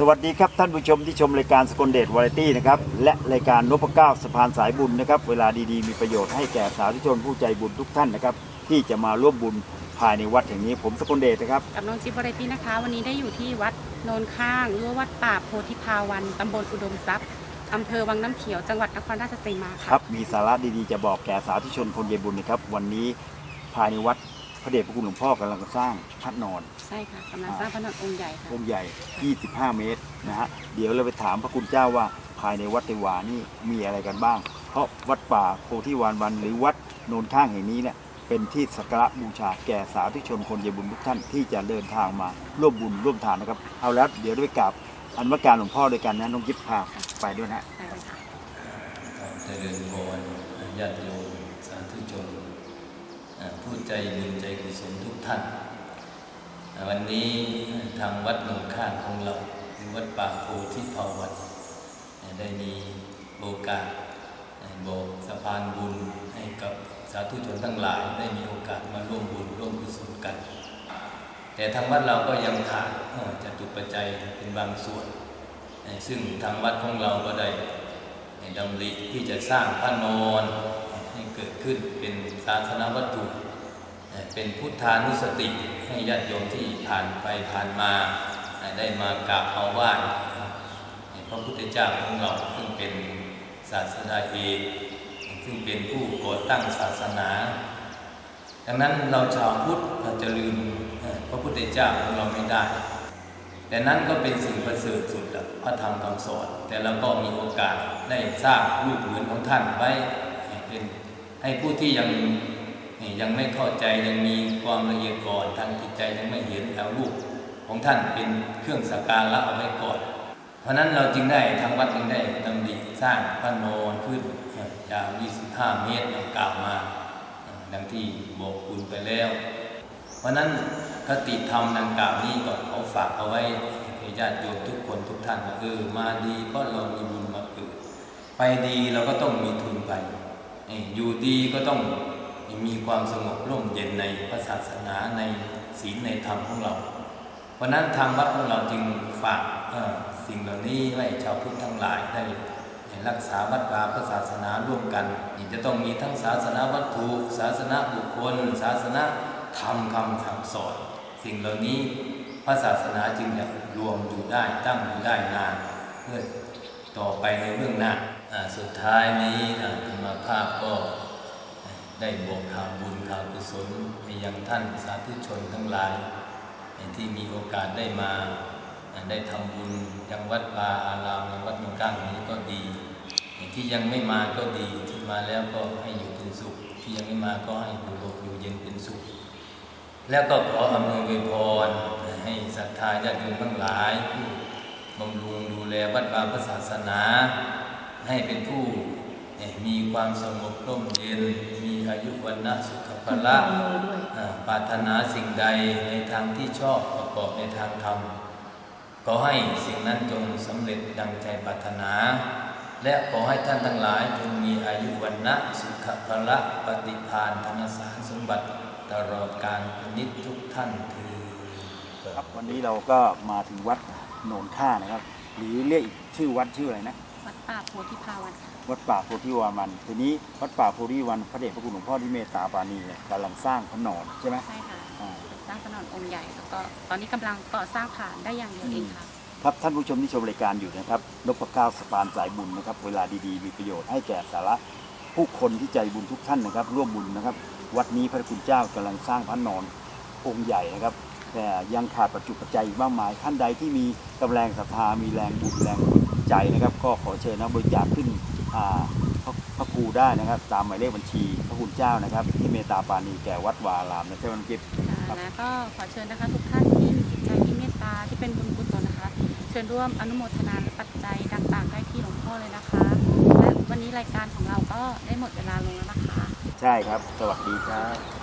สวัสดีครับท่านผู้ชมที่ชมรายการสกลเดชวาไรตี้นะครับและรายการนพเก้าสะพานสายบุญนะครับ เวลาดีๆมีประโยชน์ให้แก่สาธุชนผู้ใจบุญทุกท่านนะครับ ที่จะมาร่วมบุญภายในวัดแห่งนี้ผมสกลเดชนะครับกับน้องจิ๊บวาไรตี้นะคะ วันนี้ได้อยู่ที่วัดโนนข้างหรือว่าวัดป่าโพธิภาวันตำบลอุดมทรัพย์อำเภอวังน้ำเขียวจังหวัดนครราชสีมาคค่ะรับมีสาระดีๆจะบอกแก่สาธุชนคนใจบุญนะครับ วันนี้ภายในวัดพ ระเดชพระคุณหลวงพ่อกำลังสร้างพระนอน ใช่ค่ะกำลังสร้างพระนอนองค์ใหญ่ค่ะ องค์ใหญ่ 25 เมตรนะฮะ เดี๋ยวเราไปถามพระคุณเจ้าว่าภายในวัดเทวานี่มีอะไรกันบ้าง เพราะวัดป่าโพธิวานวันหรือวัดโนนข้างแห่งนี้เนี่ยเป็นที่สักการะบูชาแก่สาธุชนคนใจบุญทุกท่านที่จะเดินทางมาร่วมบุญร่วมทานนะครับ เอาแล้วเดี๋ยวด้วยกับอันวการหลวงพ่อด้วยกันนะน้องยิบพาไปด้วยนะฮะไปเลยค่ะเจริญพรญาติโยมสาธุชนอ่าผู้ ใจบุญใจกุศลทุกท่าน วันนี้ทางวัดหนองข้างของเราหรือวัดป่าโพธิภาวันได้มีโอกาสบอกสะพานบุญให้กับสาธุชนทั้งหลายได้มีโอกาสมาร่วมบุญร่วมกุศลกัน แต่ทางวัดเราก็ยังขาดเอ่อจตุปัจจัยเป็นบางส่วน ซึ่งทางวัดของเราก็ได้ดำริที่จะสร้างพระนอนให้เกิดขึ้นเป็นศาสนวัตถุ เป็นพุทธานุสติให้ญาติโยมที่ผ่านไปผ่านมาได้มากราบเอาไหว้พระพุทธเจ้าของเราซึ่งเป็นศาสดาเอกซึ่งเป็นผู้ก่อตั้งศาสนาดังนั้นเราชาวพุทธเราจะลืมพระพุทธเจ้าของเราไม่ได้ แต่นั้นก็เป็นสิ่งประเสริฐสุดละพระธรรมคำสอน แต่เราก็มีโอกาสได้สร้างรูปเหมือนของท่านไว้เป็นให้ผู้ที่ยัง ยังไม่เข้าใจยังมีความละเอียดก่อนทางจิตใจยังไม่เห็นแล้วรูปของท่านเป็นเครื่องสักการะเอาไว้ก่อน เพราะนั้นเราจึงได้ทางวัดจึงได้ดำริสร้างพระโนนขึ้นยาว 25 เมตรดังกล่าวมา ดังที่บอกคุณไปแล้ว เพราะนั้นคติธรรมดังกล่าวนี้ก็เขาฝากเอาไว้ให้ญาติโยมทุกคนทุกท่านว่าเออมาดีก็เรามีบุญมาเกิดไปดีเราก็ต้องมีทุนไปอยู่ดีก็ต้อง มีความสงบร่มเย็นในพระศาสนาในศีลในธรรมของเรา เพราะนั้นทางวัดของเราจึงฝากสิ่งเหล่านี้ไว้ให้ชาวพุทธทั้งหลายได้รักษาวัดวาพระศาสนาร่วมกันนี่จะต้องมีทั้งศาสนาวัตถุ ศาสนาบุคคล ศาสนาธรรมคำสั่งสอน สิ่งเหล่านี้พระศาสนาจึงจะรวมอยู่ได้ตั้งอยู่ได้นานเพื่อต่อไปในเรื่องหน้าสุดท้ายนี้ธรรมภาพก็ ได้บอกข่าวบุญข่าวกุศลไปยังท่านสาธุชนทั้งหลาย ที่มีโอกาสได้มาได้ทำบุญยังวัดวาอารามยังวัดมังกั้งนี้ก็ดี ที่ยังไม่มาก็ดีที่มาแล้วก็ให้อยู่เป็นสุข ที่ยังไม่มาก็ให้อยู่โลกอยู่เย็นเป็นสุข แล้วก็ขออำนวยอวยพรให้ศรัทธาญาติโยมทั้งหลายผู้บำรุงดูแลวัดวาพระศาสนา ให้เป็นผู้ ความสงบร่มเย็น มีอายุวันนะสุขภละอ่าปรารถนาสิ่งใดในทางที่ชอบประกอบในทางธรรม ขอให้สิ่งนั้นจงสำเร็จดังใจปรารถนา และขอให้ท่านทั้งหลายจงมีอายุวันนะสุขภละปฏิภาณธนสารสมบัติตลอดการเป็นนิจทุกท่านเถือครับวันนี้เราก็มาถึงวัดโนนข้านะครับ หรือเรียกอีกชื่อวัดชื่ออะไรนะวัด ป่าโพธิภาวันค่ะวัดป่าโพธิวามัน ทีนี้วัดป่าโพธิวันพระเดชพระคุณหลวงพ่อที่เมตตาปราณีเนี่ยกำลังสร้างพระนอนใช่ไหมใช่ค่ะอ่าสร้างพระนอนองค์ใหญ่แล้วก็ตอนนี้กำลังก่อสร้างผ่านได้อย่างเดียวเองค่ะ ครับท่านผู้ชมที่ชมรายการอยู่นะครับนพเก้าสปานสายบุญนะครับ เวลาดีๆ มีประโยชน์ให้แก่สาระผู้คนที่ใจบุญทุกท่านนะครับ ร่วมบุญนะครับ วัดนี้พระคุณเจ้ากำลังสร้างพระนอนองค์ใหญ่นะครับ แต่ยังขาดปัจจุปัจจัยอีกมากมายท่านใดที่มีกำลังศรัทธามีแรงบุญแรง ใจนะครับ ก็ขอเชิญนะบริจาคขึ้นอ่าพระพระครูได้นะครับ ตามหมายเลขบัญชีพระคุณเจ้านะครับ ที่เมตตาปราณีแก่วัดวาอารามนะเจ้าน้ำกิฟครับและก็ขอเชิญนะคะทุกท่านที่มีจิตใจที่เมตตาที่เป็นบุญกุศลนะคะ เชิญร่วมอนุโมทนาและปัจจัยต่างๆได้ที่หลวงพ่อเลยนะคะและวันนี้รายการของเราก็ได้หมดเวลาลงแล้วนะคะ ใช่ครับ สวัสดีครับ